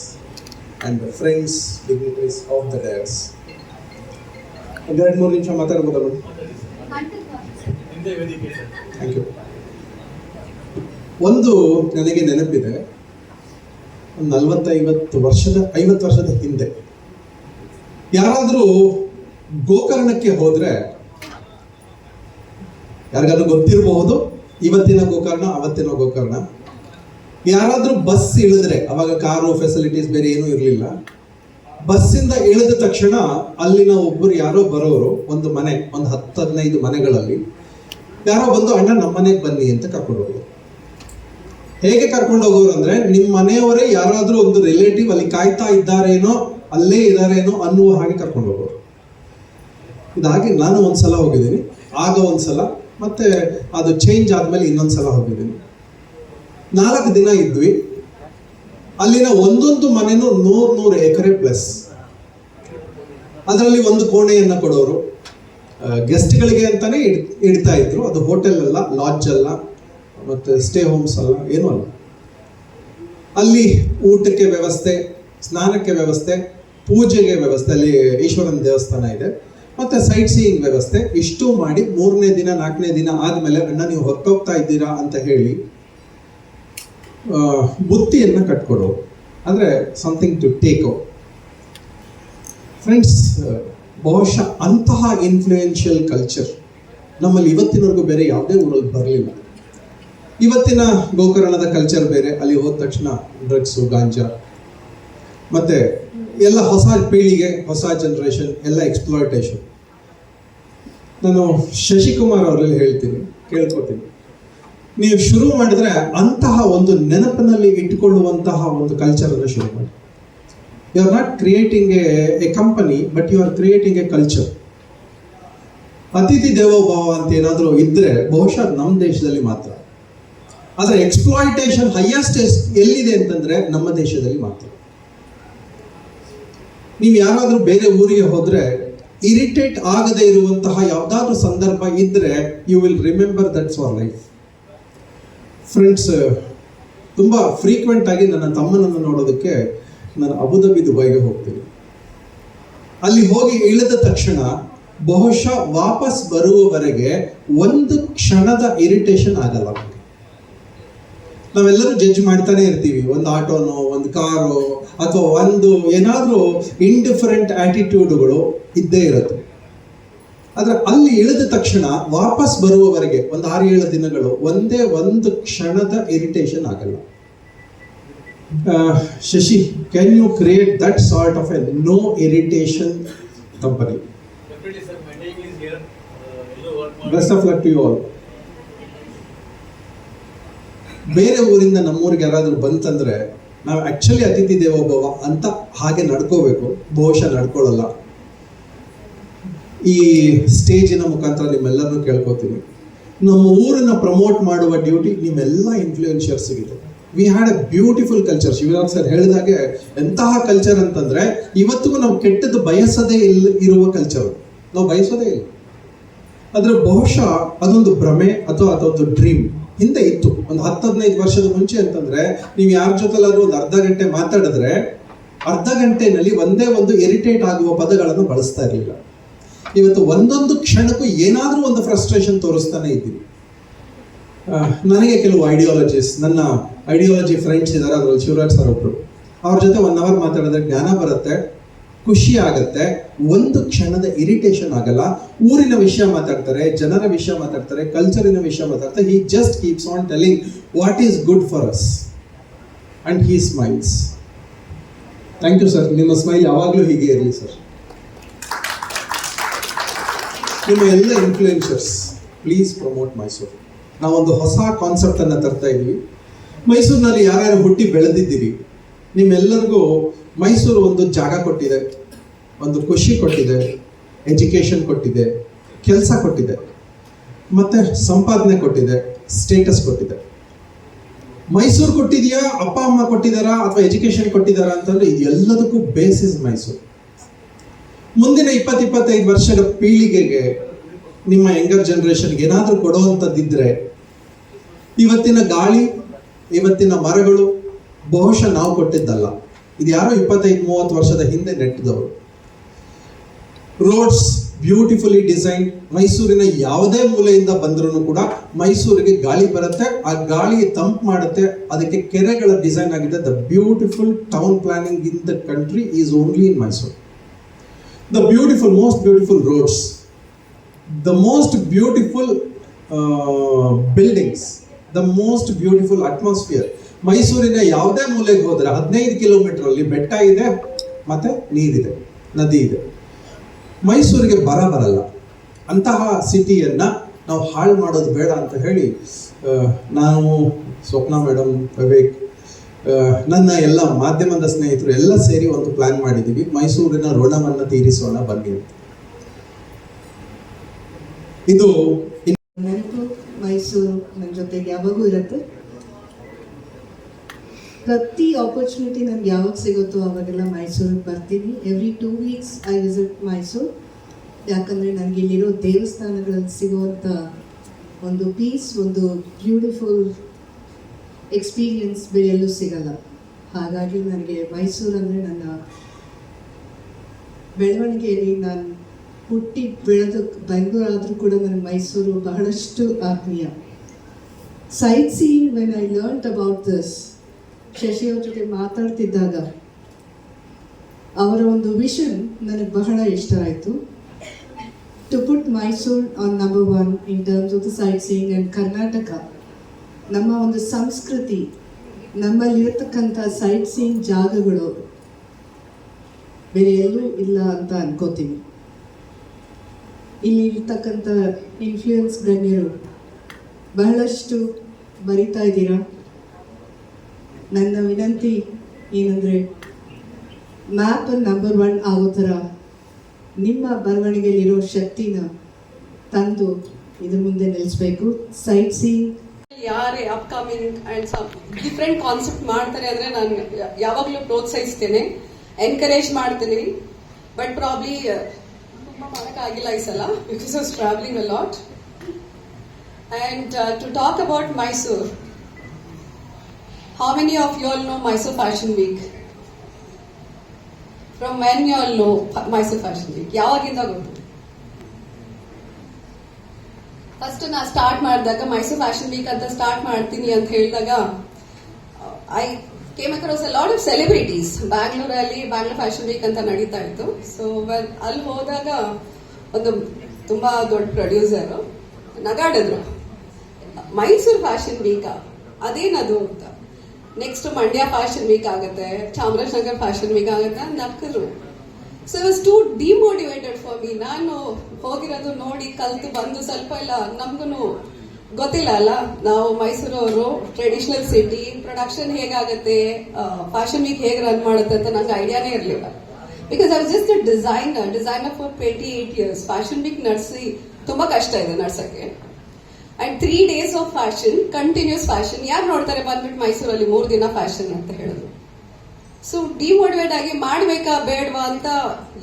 and friends dignitaries of the dais ಒಂದೆರಡು ಮೂರು ನಿಮಿಷ ಮಾತಾಡ್ಬೋದಾ ಮೇಡಮ್ ಥ್ಯಾಂಕ್ ಯು ಒಂದು ನನಗೆ ನೆನಪಿದೆ ಒಂದು ನಲವತ್ತೈವತ್ತು ವರ್ಷದ ಐವತ್ತು ವರ್ಷದ ಹಿಂದೆ. ಯಾರಾದರೂ ಗೋಕರ್ಣಕ್ಕೆ ಹೋದ್ರೆ ಯಾರಿಗಾದ್ರೂ ಗೊತ್ತಿರಬಹುದು ಇವತ್ತಿನ ಗೋಕರ್ಣ ಅವತ್ತಿನ ಗೋಕರ್ಣ? ಯಾರಾದ್ರೂ ಬಸ್ ಇಳಿದ್ರೆ, ಅವಾಗ ಕಾರು ಫೆಸಿಲಿಟೀಸ್ ಬೇರೆ ಏನೂ ಇರಲಿಲ್ಲ. ಬಸ್ಸಿಂದ ಇಳಿದ ತಕ್ಷಣ ಅಲ್ಲಿನ ಒಬ್ಬರು ಯಾರೋ ಬರೋರು, ಒಂದು ಮನೆ, ಒಂದು ಹತ್ತು ಹದಿನೈದು ಮನೆಗಳಲ್ಲಿ, ಯಾರೋ ಬಂದು, ಅಣ್ಣ ನಮ್ಮ ಮನೆಗೆ ಬನ್ನಿ ಅಂತ ಕರ್ಕೊಂಡು ಹೋಗೋರು ಹೇಗೆ ಕರ್ಕೊಂಡು ಹೋಗೋರು ಅಂದ್ರೆ ನಿಮ್ಮ ಮನೆಯವರೇ ಯಾರಾದರೂ ಒಂದು ರಿಲೇಟಿವ್ ಅಲ್ಲಿ ಕಾಯ್ತಾ ಇದ್ದಾರೇನೋ, ಅಲ್ಲೇ ಇದ್ದಾರೇನೋ ಅನ್ನುವ ಹಾಗೆ ಕರ್ಕೊಂಡು ಹೋಗೋರು. ಇದಾಗಿ ನಾನು ಒಂದ್ಸಲ ಹೋಗಿದ್ದೀನಿ, ಆಗ ಒಂದ್ಸಲ, ಮತ್ತೆ ಅದು ಚೇಂಜ್ ಆದ್ಮೇಲೆ ಇನ್ನೊಂದ್ಸಲ ಹೋಗಿದ್ದೀನಿ. ನಾಲ್ಕು ದಿನ ಇದ್ವಿ. ಅಲ್ಲಿನ ಒಂದೊಂದು ಮನೆನೂ ನೂರು ನೂರು ಎಕರೆ ಪ್ಲಸ್. ಅದರಲ್ಲಿ ಒಂದು ಕೋಣೆಯನ್ನು ಕೊಡೋರು. ಗೆಸ್ಟ್ಗಳಿಗೆ ಅಂತಾನೆ ಇಡ್, ಇಡ್ತಾ ಇದ್ರು. ಅದು ಹೋಟೆಲ್ ಅಲ್ಲ ಲಾಡ್ಜ್ ಅಲ್ಲ, ಮತ್ತೆ ಸ್ಟೇ ಹೋಮ್ಸ್ ಅಲ್ಲ, ಏನೂ ಅಲ್ಲ. ಅಲ್ಲಿ ಊಟಕ್ಕೆ ವ್ಯವಸ್ಥೆ, ಸ್ನಾನಕ್ಕೆ ವ್ಯವಸ್ಥೆ, ಪೂಜೆಗೆ ವ್ಯವಸ್ಥೆ, ಅಲ್ಲಿ ಈಶ್ವರನ ದೇವಸ್ಥಾನ ಇದೆ. ಮತ್ತೆ ಸೈಟ್ ಸೀಯಿಂಗ್ ವ್ಯವಸ್ಥೆ. ಇಷ್ಟು ಮಾಡಿ ಮೂರನೇ ದಿನ, ನಾಲ್ಕನೇ ದಿನ ಆದಮೇಲೆ, ಅಣ್ಣ, ನೀವು ಹೊರಟೋಗ್ತಾ ಇದ್ದೀರಾ? ಅಂತ ಹೇಳಿ ಬುತ್ತಿಯನ್ನ ಕಟ್ಕೊಡೋ. ಅಂದರೆ ಸಮಥಿಂಗ್ ಟು ಟೇಕ್ ಫ್ರೆಂಡ್ಸ್ ಬಹುಶಃ ಅಂತಹ ಇನ್ಫ್ಲೂಯೆನ್ಷಿಯಲ್ ಕಲ್ಚರ್ ನಮ್ಮಲ್ಲಿ ಇವತ್ತಿನವರೆಗೂ ಬೇರೆ ಯಾವುದೇ ಊರಲ್ಲಿ ಬರಲಿಲ್ಲ. ಇವತ್ತಿನ ಗೋಕರ್ಣದ ಕಲ್ಚರ್ ಬೇರೆ, ಅಲ್ಲಿ ಹೋದ ತಕ್ಷಣ ಡ್ರಗ್ಸು ಗಾಂಜಾ ಮತ್ತೆ ಎಲ್ಲ ಹೊಸ ಪೀಳಿಗೆ, ಹೊಸ ಜನರೇಷನ್ ಎಲ್ಲ ಎಕ್ಸ್ಪ್ಲಾಯಿಟೇಷನ್ ನಾನು ಶಶಿಕುಮಾರ್ ಅವರಲ್ಲಿ ಹೇಳ್ತೀನಿ, ಕೇಳ್ಕೊತೀನಿ. ನೀವು ಶುರು ಮಾಡಿದ್ರೆ ಅಂತಹ ಒಂದು ನೆನಪಿನಲ್ಲಿ ಇಟ್ಟುಕೊಳ್ಳುವಂತಹ ಒಂದು ಕಲ್ಚರ್ ಅನ್ನು ಶುರು ಮಾಡಿ. You are not creating a a company but you are creating a culture ಅತಿಥಿ ದೇವೋಭಾವ ಅಂತ ಏನಾದರೂ ಇದ್ರೆ ಬಹುಶಃ ನಮ್ಮ ದೇಶದಲ್ಲಿ ಮಾತ್ರ. ಆದರೆ ಎಕ್ಸ್ಪ್ಲಾಯಿಟೇಷನ್ ಹೈಯೆಸ್ಟ್ ಎಲ್ಲಿದೆ ಅಂತಂದ್ರೆ ನಮ್ಮ ದೇಶದಲ್ಲಿ ಮಾತ್ರ. ನೀವು ಯಾರಾದರೂ ಬೇರೆ ಊರಿಗೆ ಹೋದ್ರೆ ಇರಿಟೇಟ್ ಆಗದೆ ಇರುವಂತಹ ಯಾವುದಾದ್ರೂ ಸಂದರ್ಭ ಇದ್ರೆ you will remember that's for life friends ತುಂಬ ಫ್ರೀಕ್ವೆಂಟ್ ಆಗಿ ನನ್ನ ತಮ್ಮನನ್ನು ನೋಡೋದಕ್ಕೆ ನಾನು ಅಬುದಾಬಿ ದುಬೈಗೆ ಹೋಗ್ತೀನಿ. ಅಲ್ಲಿ ಹೋಗಿ ಇಳಿದ ತಕ್ಷಣ ಬಹುಶಃ ವಾಪಸ್ ಬರುವವರೆಗೆ ಒಂದು ಕ್ಷಣದ ಇರಿಟೇಷನ್ ಆಗಲ್ಲ ನಾವೆಲ್ಲರೂ ಜಡ್ಜ್ ಮಾಡ್ತಾನೆ ಇರ್ತೀವಿ. ಒಂದು ಆಟೋನೋ, ಒಂದು ಕಾರೋ, ಅಥವಾ ಒಂದು ಏನಾದರೂ ಇಂಡಿಫರೆಂಟ್ ಆಟಿಟ್ಯೂಡ್ಗಳು ಇದ್ದೇ ಇರುತ್ತೆ. ಆದ್ರೆ ಅಲ್ಲಿ ಇಳಿದ ತಕ್ಷಣ ವಾಪಸ್ ಬರುವವರೆಗೆ ಒಂದು ಆರು ಏಳು ದಿನಗಳು ಒಂದೇ ಒಂದು ಕ್ಷಣದ ಇರಿಟೇಷನ್ ಆಗಲ್ಲ Shashi can you create that sort of a no irritation company company? Definitely, sir. My you all. ಬೇರೆ ಊರಿಂದ ನಮ್ಮೂರಿಗೆ ಯಾರಾದರೂ ಬಂತಂದ್ರೆ ನಾವು ಆಕ್ಚುಲಿ ಅತಿಥಿ ದೇವೋಭವ ಅಂತ ಹಾಗೆ ನಡ್ಕೋಬೇಕು ಬಹುಶಃ ನಡ್ಕೊಳ್ಳಲ್ಲ ಈ ಸ್ಟೇಜಿನ ಮುಖಾಂತರ ನಿಮ್ಮೆಲ್ಲರನ್ನೂ ಕೇಳ್ಕೊತೀನಿ. ನಮ್ಮ ಊರನ್ನು ಪ್ರಮೋಟ್ ಮಾಡುವ ಡ್ಯೂಟಿ ನಿಮ್ಮೆಲ್ಲ ಇನ್ಫ್ಲೂಯೆನ್ಷಿಯರ್ಸಿಗಿದೆ we had a beautiful culture Shivaraj sir ಹೇಳಿದಾಗೆ ಎಂತಹ ಕಲ್ಚರ್ ಅಂತಂದ್ರೆ ಇವತ್ತಿಗೂ ನಾವು ಕೆಟ್ಟದ್ದು ಬಯಸದೇ ಇಲ್ಲ ಇರುವ ಕಲ್ಚರ್ ನಾವು ಬಯಸೋದೇ ಇಲ್ಲ. ಆದ್ರೆ ಬಹುಶಃ ಅದೊಂದು ಭ್ರಮೆ ಅಥವಾ ಅದೊಂದು ಡ್ರೀಮ್ ಹಿಂದೆ ಇತ್ತು. ಒಂದು ಹತ್ತು ಹದಿನೈದು ವರ್ಷದ ಮುಂಚೆ ಅಂತಂದ್ರೆ ನೀವು ಯಾರ ಜೊತೆಲಾದರೂ ಒಂದು ಅರ್ಧ ಗಂಟೆ ಮಾತಾಡಿದ್ರೆ ಅರ್ಧ ಗಂಟೆನಲ್ಲಿ ಒಂದೇ ಒಂದು ಇರಿಟೇಟ್ ಆಗುವ ಪದಗಳನ್ನು ಬಳಸ್ತಾ ಇರಲಿಲ್ಲ. ಇವತ್ತು ಒಂದೊಂದು ಕ್ಷಣಕ್ಕೂ ಏನಾದರೂ ಒಂದು ಫ್ರಸ್ಟ್ರೇಷನ್ ತೋರಿಸ್ತಾನೆ ಇದ್ದೀವಿ ನನಗೆ ಕೆಲವು ಐಡಿಯಾಲಜೀಸ್ ನನ್ನ ಐಡಿಯಾಲಜಿ ಫ್ರೆಂಡ್ಸ್ ಇದ್ದಾರೆ ಅದರಲ್ಲಿ ಶಿವರಾಜ್ ಸರ್ ಒಬ್ಬರು ಅವ್ರ ಜೊತೆ ಒನ್ ಅವರ್ ಮಾತಾಡಿದ್ರೆ ಜ್ಞಾನ ಬರುತ್ತೆ, ಖುಷಿ ಆಗುತ್ತೆ, ಒಂದು ಕ್ಷಣದ ಇರಿಟೇಷನ್ ಆಗಲ್ಲ. ಊರಿನ ವಿಷಯ ಮಾತಾಡ್ತಾರೆ, ಜನರ ವಿಷಯ ಮಾತಾಡ್ತಾರೆ ಕಲ್ಚರಿನ ವಿಷಯ ಮಾತಾಡ್ತಾರೆ he just keeps on telling what is good for us and he smiles thank you sir ನಿಮ್ಮ ಸ್ಮೈಲ್ ಯಾವಾಗಲೂ ಹೀಗೆ ಇರಲಿ ಸರ್ ನಿಮ್ಮ ಎಲ್ಲ ಇನ್ಫ್ಲೂಯೆನ್ಸರ್ಸ್ ಪ್ಲೀಸ್ ಪ್ರಮೋಟ್ ಮೈಸೂರು ನಾವೊಂದು ಹೊಸ ಕಾನ್ಸೆಪ್ಟ್ ಅನ್ನ ತರ್ತಾ ಇದ್ದೀವಿ ಮೈಸೂರಿನಲ್ಲಿ ಯಾರ್ಯಾರು ಹುಟ್ಟಿ ಬೆಳೆದಿದ್ದೀರಿ, ನಿಮ್ಮೆಲ್ಲರಿಗೂ ಮೈಸೂರು ಒಂದು ಜಾಗ ಕೊಟ್ಟಿದೆ, ಒಂದು ಖುಷಿ ಕೊಟ್ಟಿದೆ ಎಜುಕೇಷನ್ ಕೊಟ್ಟಿದೆ, ಕೆಲಸ ಕೊಟ್ಟಿದೆ, ಮತ್ತೆ ಸಂಪಾದನೆ ಕೊಟ್ಟಿದೆ ಸ್ಟೇಟಸ್ ಕೊಟ್ಟಿದೆ. ಮೈಸೂರು ಕೊಟ್ಟಿದೆಯಾ, ಅಪ್ಪ, ಅಮ್ಮ ಕೊಟ್ಟಿದ್ದಾರಾ, ಅಥವಾ ಎಜುಕೇಶನ್ ಕೊಟ್ಟಿದ್ದಾರಾ ಅಂತಂದ್ರೆ ಇದೆಲ್ಲದಕ್ಕೂ ಬೇಸಿಸ್ ಮೈಸೂರು. ಮುಂದಿನ ಇಪ್ಪತ್ತು ಇಪ್ಪತ್ತೈದು ವರ್ಷದ ಪೀಳಿಗೆಗೆ, ನಿಮ್ಮ ಯಂಗರ್ ಜನರೇಷನ್ಗೆ ಏನಾದರೂ ಕೊಡುವಂಥದ್ದಿದ್ರೆ, ಇವತ್ತಿನ ಗಾಳಿ, ಇವತ್ತಿನ ಮರಗಳು ಬಹುಶಃ ನಾವು ಕೊಟ್ಟಿದ್ದಲ್ಲ. ಇದು ಯಾರೋ ಇಪ್ಪತ್ತೈದು, ಮೂವತ್ತು ವರ್ಷದ ಹಿಂದೆ ನೆಟ್ಟಿದವರು. ರೋಡ್ಸ್ ಬ್ಯೂಟಿಫುಲಿ ಡಿಸೈನ್ ಮೈಸೂರಿನ ಯಾವುದೇ ಮೂಲೆಯಿಂದ ಬಂದರೂ ಕೂಡ ಮೈಸೂರಿಗೆ ಗಾಳಿ ಬರುತ್ತೆ. ಆ ಗಾಳಿ ತಂಪು ಮಾಡುತ್ತೆ. ಅದಕ್ಕೆ ಕೆರೆಗಳ ಡಿಸೈನ್ ಆಗಿದೆ. The beautiful town planning in the country is only in Mysuru the beautiful, most beautiful roads, the most beautiful uh, buildings, the most beautiful atmosphere. ಮೈಸೂರಿನ ಯಾವುದೇ ಮೂಲೆಗೆ ಹೋದ್ರೆ ಹದಿನೈದು ಕಿಲೋಮೀಟರ್ ಅಲ್ಲಿ ಬೆಟ್ಟ ಇದೆ ಮತ್ತೆ ನೀರಿದೆ ನದಿ ಇದೆ. ಮೈಸೂರಿಗೆ ಬರ ಬರಲ್ಲ. ಅಂತಹ ಸಿಟಿಯನ್ನ ನಾವು ಹಾಳು ಮಾಡೋದು ಬೇಡ ಅಂತ ಹೇಳಿ ನಾವು ಸ್ವಪ್ನ ಮೇಡಮ್ ವಿವೇಕ್ ನನ್ನ ಎಲ್ಲ ಮಾಧ್ಯಮದ ಸ್ನೇಹಿತರು ಎಲ್ಲ ಸೇರಿ ಒಂದು ಪ್ಲಾನ್ ಮಾಡಿದ್ದೀವಿ. ಮೈಸೂರಿನ ಋಣವನ್ನು ತೀರಿಸೋಣ, ಬನ್ನಿ. ಇದು ಮೈಸೂರು ನನ್ನ ಜೊತೆಗೆ ಯಾವಾಗೂ ಇರುತ್ತೆ. ಪ್ರತಿ ಆಪರ್ಚುನಿಟಿ ನನ್ಗೆ ಯಾವಾಗ ಸಿಗುತ್ತೋ ಅವಾಗೆಲ್ಲ ಮೈಸೂರಿಗೆ ಬರ್ತೀನಿ. Every two weeks I visit Mysuru. ಯಾಕಂದರೆ ನನಗೆ ಇಲ್ಲಿರೋ ದೇವಸ್ಥಾನಗಳಲ್ಲಿ ಸಿಗುವಂಥ ಒಂದು ಪೀಸ್ ಒಂದು ಬ್ಯೂಟಿಫುಲ್ ಎಕ್ಸ್ಪೀರಿಯನ್ಸ್ ಬೆಳೆಯಲು ಸಿಗಲ್ಲ. ಹಾಗಾಗಿ ನನಗೆ ಮೈಸೂರು ಅಂದರೆ ನನ್ನ ಬೆಳವಣಿಗೆಯಲ್ಲಿ ನಾನು ಹುಟ್ಟಿ ಬೆಳೆದು ಬೆಂಗಳೂರಾದರೂ ಕೂಡ ನನಗೆ ಮೈಸೂರು ಬಹಳಷ್ಟು ಆತ್ಮೀಯ. Sightseeing when I learn about this ಶಶಿಯವ್ರ ಜೊತೆ ಮಾತಾಡ್ತಿದ್ದಾಗ ಅವರ ಒಂದು ವಿಷನ್ ನನಗೆ ಬಹಳ ಇಷ್ಟ ಆಯಿತು. To put Mysuru on number one in terms of the sightseeing and Karnataka ನಮ್ಮ ಒಂದು ಸಂಸ್ಕೃತಿ, ನಮ್ಮಲ್ಲಿರತಕ್ಕಂಥ ಸೈಟ್ ಸೀನ್ ಜಾಗಗಳು ಬೇರೆ ಎಲ್ಲೂ ಇಲ್ಲ ಅಂತ ಅನ್ಕೋತೀವಿ ಇಲ್ಲಿ ಇರ್ತಕ್ಕಂಥ ಇನ್ಫ್ಲೂಯೆನ್ಸ್ ಗಣ್ಯರು, ಬಹಳಷ್ಟು ಬರಿತಾ ಇದ್ದೀರಾ? ನನ್ನ ವಿನಂತಿ ಏನಂದರೆ ಮ್ಯಾಪ್ ನಂಬರ್ ಒನ್ ಆಗೋ ಥರ ನಿಮ್ಮ ಬರವಣಿಗೆಯಲ್ಲಿರೋ ಶಕ್ತಿನ ತಂದು ಇದ್ರ ಮುಂದೆ ನಿಲ್ಲಿಸ್ಬೇಕು ಸೈಟ್ ಸೀಯಿಂಗ್ ಯಾರೇ ಅಪ್ಕಮಿಂಗ್ ಅಂಡ್ ಡಿಫ್ರೆಂಟ್ ಕಾನ್ಸೆಪ್ಟ್ ಮಾಡ್ತಾರೆ ಅಂದ್ರೆ ನಾನು ಯಾವಾಗಲೂ ಪ್ರೋತ್ಸಾಹಿಸ್ತೇನೆ ಎನ್ಕರೇಜ್ ಮಾಡ್ತೀನಿ. ಬಟ್ ಪ್ರಾಬ್ಲಿ ತುಂಬ ಈ ಸಲ because of travelling a lot and to talk about Mysore how many of you all know Mysore fashion week from when you all know Mysore fashion week ಯಾವಾಗಿಂದ ಗೊತ್ತು? ಫಸ್ಟ್ ನಾ start ಮಾಡಿದಾಗ Mysuru fashion week ಅಂತ start ಮಾಡ್ತೀನಿ ಅಂತ ಹೇಳಿದಾಗ I came across a lot of celebrities ಬ್ಯಾಂಗ್ಳೂರಲ್ಲಿ Bangalore fashion week ಅಂತ ನಡೀತಾ ಇತ್ತು. ಸೊ ಅಲ್ಲಿ ಹೋದಾಗ ಒಂದು ತುಂಬಾ ದೊಡ್ಡ ಪ್ರೊಡ್ಯೂಸರ್ ನಗಾಡಿದ್ರು ಮೈಸೂರು ಫ್ಯಾಷನ್ ವೀಕಾ ಅದೇನದು ಅಂತ? ನೆಕ್ಸ್ಟ್ ಮಂಡ್ಯ ಫ್ಯಾಷನ್ ವೀಕ್ ಆಗುತ್ತೆ, ಚಾಮರಾಜನಗರ್ ಫ್ಯಾಷನ್ ವೀಕ್ ಆಗುತ್ತೆ ನಕ್ಕರು so was too demotivated for me ನಾನು ಹೋಗಿರೋದು ನೋಡಿ ಕಲ್ತು ಬಂದು ಸ್ವಲ್ಪ ಎಲ್ಲ ನಮ್ಗು ಗೊತ್ತಿಲ್ಲ ಅಲ್ಲ? ನಾವು ಮೈಸೂರವರು ಟ್ರೆಡಿಷನಲ್ ಸಿಟಿ ಪ್ರೊಡಕ್ಷನ್ ಹೇಗಾಗತ್ತೆ ಫ್ಯಾಷನ್ ವೀಕ್ ಹೇಗೆ ರನ್ ಮಾಡುತ್ತೆ ಅಂತ ನಂಗೆ ಐಡಿಯಾನೇ ಇರಲಿಲ್ಲ. Because I just designer designer for twenty eight years fashion week ನಡೆಸಿ ತುಂಬಾ ಕಷ್ಟ ಇದೆ ನಡ್ಸಕ್ಕೆ. And three days of fashion continues fashion ಯಾರು ನೋಡ್ತಾರೆ ಬಂದ್ಬಿಟ್ಟು ಮೈಸೂರಲ್ಲಿ ಮೂರು ದಿನ ಫ್ಯಾಷನ್ ಅಂತ ಹೇಳಿದ್ರು ಸೊ ಡಿಮೋಟಿವೇಟ್ ಆಗಿ ಮಾಡ್ಬೇಕಾ ಬೇಡವಾ ಅಂತ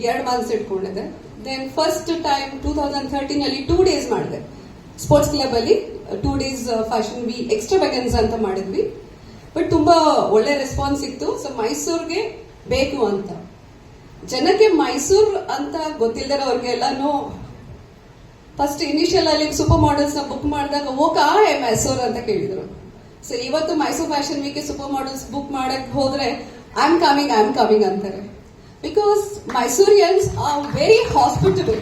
ಎರಡು ಮಂತ್ಸ್ ಇಟ್ಕೊಂಡಿದ್ದೆ. Then first time two thousand thirteen ಅಲ್ಲಿ ಟೂ ಡೇಸ್ ಮಾಡಿದೆ. ಸ್ಪೋರ್ಟ್ಸ್ ಕ್ಲಬ್ ಅಲ್ಲಿ two days fashion we extravagance ಅಂತ ಮಾಡಿದ್ವಿ. ಬಟ್ ತುಂಬಾ ಒಳ್ಳೆ ರೆಸ್ಪಾನ್ಸ್ ಇತ್ತು. ಸೊ ಮೈಸೂರಿಗೆ ಬೇಕು ಅಂತ. ಜನಕ್ಕೆ ಮೈಸೂರು ಅಂತ ಗೊತ್ತಿಲ್ಲದವ್ರಿಗೆಲ್ಲಾನು ಫಸ್ಟ್ ಇನಿಷಿಯಲ್ ಅಲ್ಲಿ ಸೂಪರ್ ಮಾಡೆಲ್ಸ್ನ ಬುಕ್ ಮಾಡಿದಾಗ ಓಕಾ ಮೈಸೂರು ಅಂತ ಕೇಳಿದ್ರು. ಸೊ ಇವತ್ತು Mysore fashion week super models book ಮಾಡಕ್ ಹೋದ್ರೆ I am coming I am coming ಅಂತಾರೆ because Mysoreans are very hospitable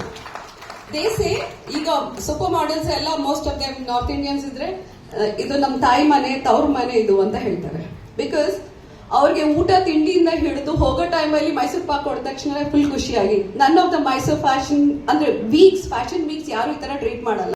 ದೇಸೆ ಈಗ ಸೂಪರ್ ಮಾಡೆಲ್ಸ್ ಎಲ್ಲ most of them North Indians ಇದ್ರೆ ಇದು ನಮ್ಮ ತಾಯಿ ಮನೆ, ತವ್ರ ಮನೆ ಇದು ಅಂತ ಹೇಳ್ತಾರೆ. ಬಿಕಾಸ್ ಅವ್ರಿಗೆ ಊಟ ತಿಂಡಿಯಿಂದ ಹಿಡಿದು ಹೋಗೋ ಟೈಮಲ್ಲಿ ಮೈಸೂರು ಪಾಕ್ ಕೊಡಿದ ತಕ್ಷಣ ಫುಲ್ ಖುಷಿಯಾಗಿ. None of the Mysore fashion ಅಂದ್ರೆ ವೀಕ್ಸ್ ಫ್ಯಾಷನ್ ವೀಕ್ಸ್ ಯಾರು ಈ ತರ ಟ್ರೀಟ್ ಮಾಡಲ್ಲ.